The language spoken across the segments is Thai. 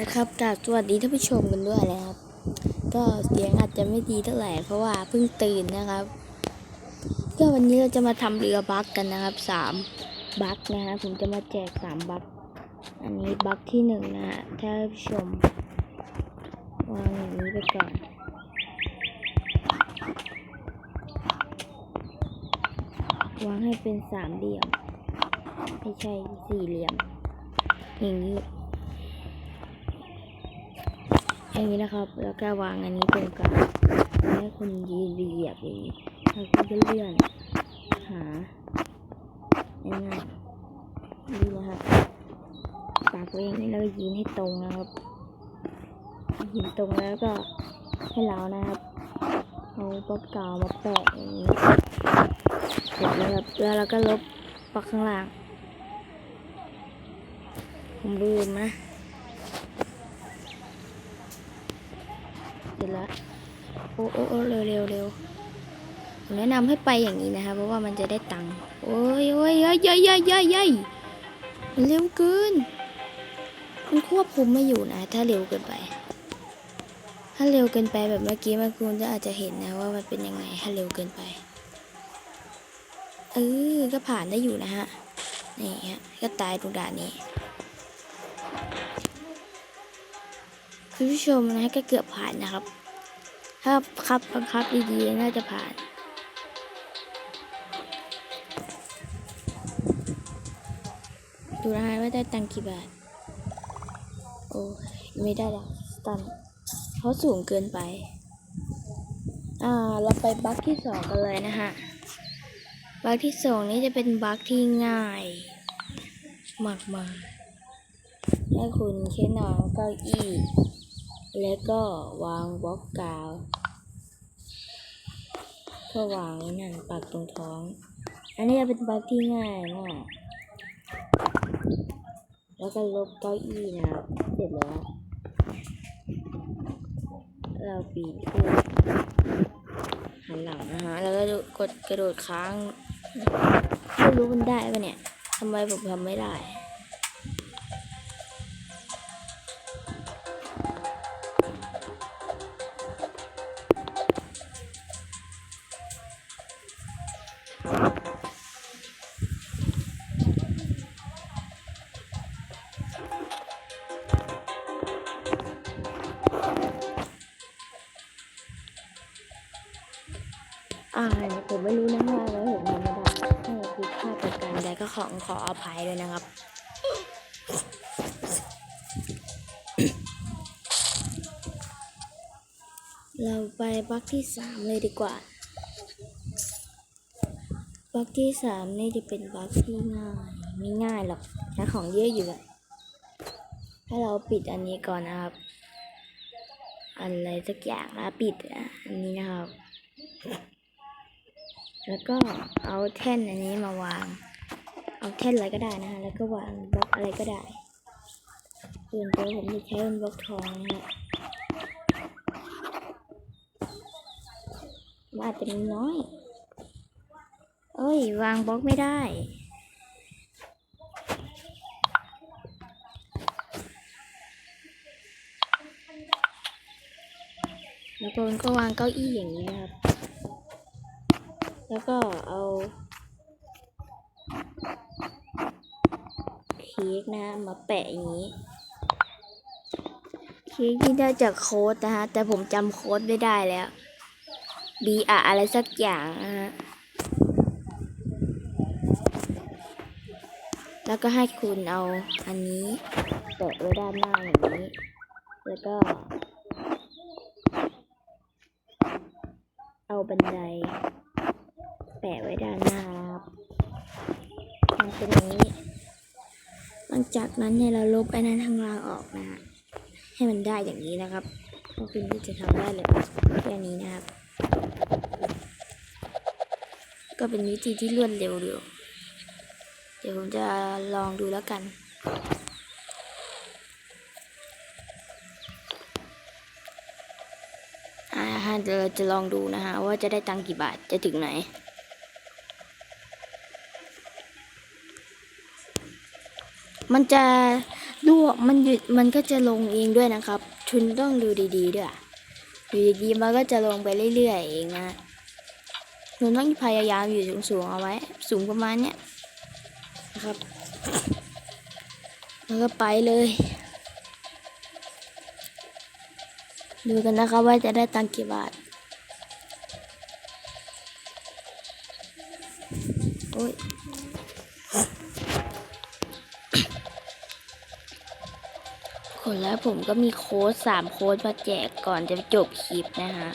ละครับกราบสวัสดีท่านผู้ชมกันด้วยนะครับ ก็เสียงอาจจะไม่ดีเท่าไหร่เพราะว่าเพิ่งตื่นนะครับ ก็วันนี้เราจะมาทำเรือบักกันนะครับสามบักนะฮะผมจะมาแจกสามบัก อันนี้บักที่หนึ่งนะฮะท่านผู้ชมวางอย่างนี้ไปก่อนวางให้เป็นสามเหลี่ยม ไม่ใช่สี่เหลี่ยมอย่างนี้ อย่างนี้นะครับ แล้วก็วางอันนี้ตรงกลางให้คุณยืนเหยียบอย่างนี้แล้วคุณก็เลื่อนหาง่ายๆนี่นะครับปากตัวเองนี่แล้วก็ยืนให้ตรงนะครับยืนตรงแล้วก็ให้เรานะครับเอาปากกาวมาแปะอย่างนี้เสร็จแล้วครับแล้วเราก็ลบปากข้างล่างผมลืมนะ็จแล้วโอ้โอ้โอ้เร็วเร็วเร็วผมแนะนำให้ไปอย่างนี้นะคะเพราะว่ามันจะได้ตังค์โอ้ยโอ้ยเย้ยเย้ยเย้ยเย้ยเย้ยมันเร็วเกินมันควบคุมไม่อยู่นะ ถ้าเร็วเกินไป ถ้าเร็วเกินไปแบบเมื่อกี้มันคุณจะอาจจะเห็นนะว่ามันเป็นยังไงถ้าเร็วเกินไปเออก็ผ่านได้อยู่นะฮะนี่ฮะก็ตายตรงด่านนี้ คุณผู้ชมนะก็เกือบผ่านนะครับ ถ้าครับบังคับดีๆน่าจะผ่านดูนะฮะว่าได้ตังค์กี่บาท โอ้ไม่ได้หรอกตันเขาสูงเกินไป อ่า เราไปบัคที่สองกันเลยนะฮะ บัคที่สองนี้จะเป็นบัคที่ง่าย มากมายให้คุณแค่นอนเก้าอี้ แล้วก็วางบล็อกกาวก็วางนั่นปักตรงท้อง อันนี้จะเป็นบล็อกที่ง่ายมากแล้วก็ลบเก้าอี้นะครับเสร็จแล้ว เราปีนขึ้นหันหลังนะฮะ แล้วก็กดกระโดดค้างไม่รู้มันได้ปะเนี่ยทำไมผมทำไม่ได้ อ่าผมไม่รู้นะว่าแล้วผมทำไม่ได้ถ้าผิดพลาดประการใดก็ขอขออภัยด้วยนะครับเราไปบล็อกที่สามเลยดีกว่าบล็อกที่สามนี่จะเป็นบล็อกที่ง่ายไม่ง่ายหรอกใช้ของเยอะอยู่อะถ้าเราปิดอันนี้ก่อนนะครับ อะไรสักอย่างแล้วปิดอันนี้นะครับ แล้วก็เอาแท่นอันนี้มาวาง เอาแท่นอะไรก็ได้นะฮะ แล้วก็วางบล็อกอะไรก็ได้ส่วนตัวผมจะใช้เป็นบล็อกทองนะฮะมันอาจจะมีน้อย เอ้ย วางบล็อกไม่ได้แล้วก็มันก็วางเก้าอี้อย่างนี้นะครับ แล้วก็เอาเค้กนะมาแปะอย่างนี้เค้กที่ได้จากโค้ดนะฮะ แต่ผมจำโค้ดไม่ได้แล้ว B อะอะไรสักอย่างนะฮะ แล้วก็ให้คุณเอาอันนี้แปะไว้ด้านหน้าอย่างนี้ แล้วก็ เอาบันได ปะไว้ด้านหน้าครับมันเป็นนี้ หลังจากนั้นเนี่ยเราลบไอ้นั้นทางล่างออกนะฮะให้มันได้อย่างนี้นะครับก็คุณที่จะทำได้เลยแค่นี้นะครับ ก็เป็นวิธีที่รวดเร็วอยู่เดี๋ยวผมจะลองดูแล้วกันอ่าฮะเราจะลองดูนะฮะว่าจะได้ตังกี่บาทจะถึงไหน มันจะลวมันหยุดมันก็จะลงเองด้วยนะครับคุณต้องดูดีๆด้วยอยู่ดีๆมันก็จะลงไปเรื่อยๆเองนะคุณต้องพยายามอยู่สูงๆเอาไว้ สูงประมาณเนี้ยนะครับแล้วก็ไปเลย ดูกันนะครับว่าจะได้ตังกี่บาทโอ้ย คนแล้วผมก็มีโค้ดสามโค้ดมาแจกก่อนจะจบคลิปนะฮะ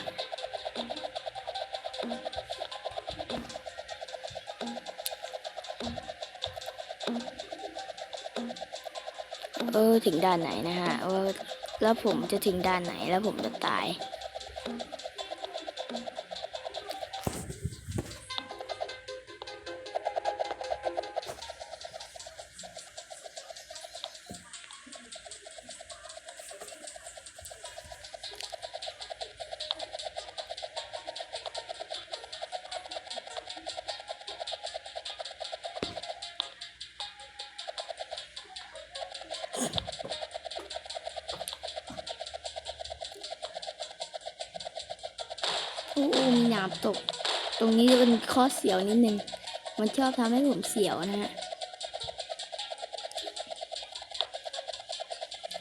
เออถึงด่านไหนนะฮะว่าแล้วผมจะถึงด่านไหนแล้วผมจะตาย โอ้โอ้มหนามตก ตรงนี้จะเป็นข้อเสียวนิดนึง มันชอบทำให้ผมเสียวนะฮะ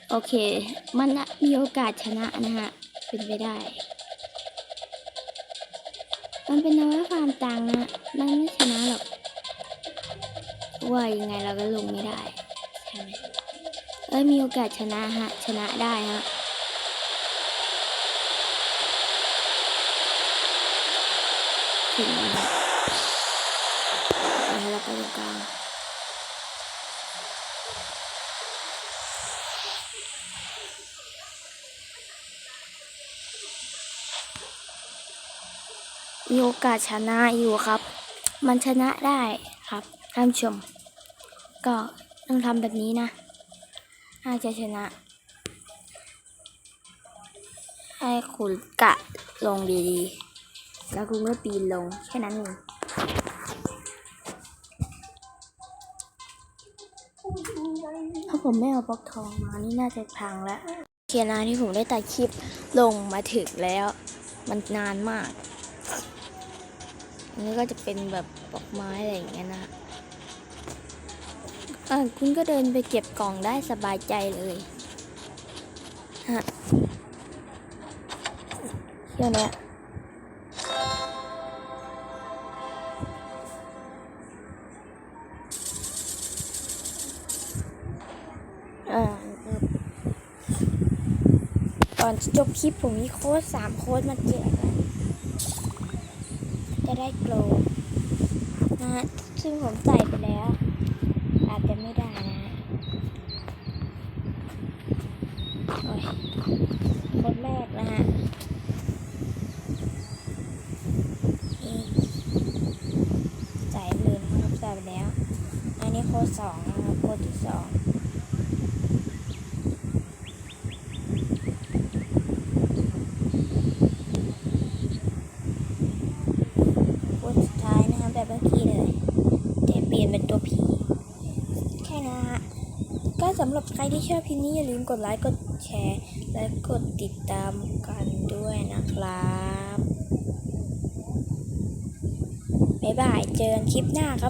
โอเค มันมีโอกาสชนะนะฮะ เป็นไปได้ มันเป็นนวัตความต่างนะมันไม่ชนะหรอก ว่ายังไงเราก็ลงไม่ได้ ใช่ไหมเอ้ยมีโอกาสชนะฮะ ชนะได้ฮะ ถึงนะแล้วเราไปตรงกลางมีโอกาสชนะอยู่ครับ มันชนะได้ครับท่านชม ก็ต้องทำแบบนี้นะน่าจะชนะ ให้คุณกะลงดีๆ แล้วคุณก็ปีนลงแค่นั้นเองถ้าผมไม่เอาบล็อกทองมานี่น่าจะพังแล้วเคลียร์นาที่ผมได้ตัดคลิปลงมาถึงแล้ว มันนานมาก อันนี้ก็จะเป็นแบบดอกไม้อะไรอย่างเงี้ยนะเออคุณก็เดินไปเก็บกล่องได้สบายใจเลยฮะเที่ยวเนี้ย อนจบคลิปผมมีโค้ดสามโค้ดมาแจกนะจะได้โกลนะฮะซึ่งผมใส่ไปแล้ว อาจจะไม่ได้นะฮะโอ้ยค้ดแรกนะฮะนี่ใส่เลยนะครับใส่ไปแล้ว อันนี้โค้ดสองนะครับโค้ดที่สอง วันสุดท้ายนะคะแบบเมื่อกี้เลยแต่ เปลี่ยนเป็นตัวผีแค่นั้นฮะก็สำหรับใครที่ชอบคลิปนี้อย่าลืมกดไลค์กดแชร์และกดติดตามกันด้วยนะครับบ๊ายบายเจอกันคลิปหน้าครับ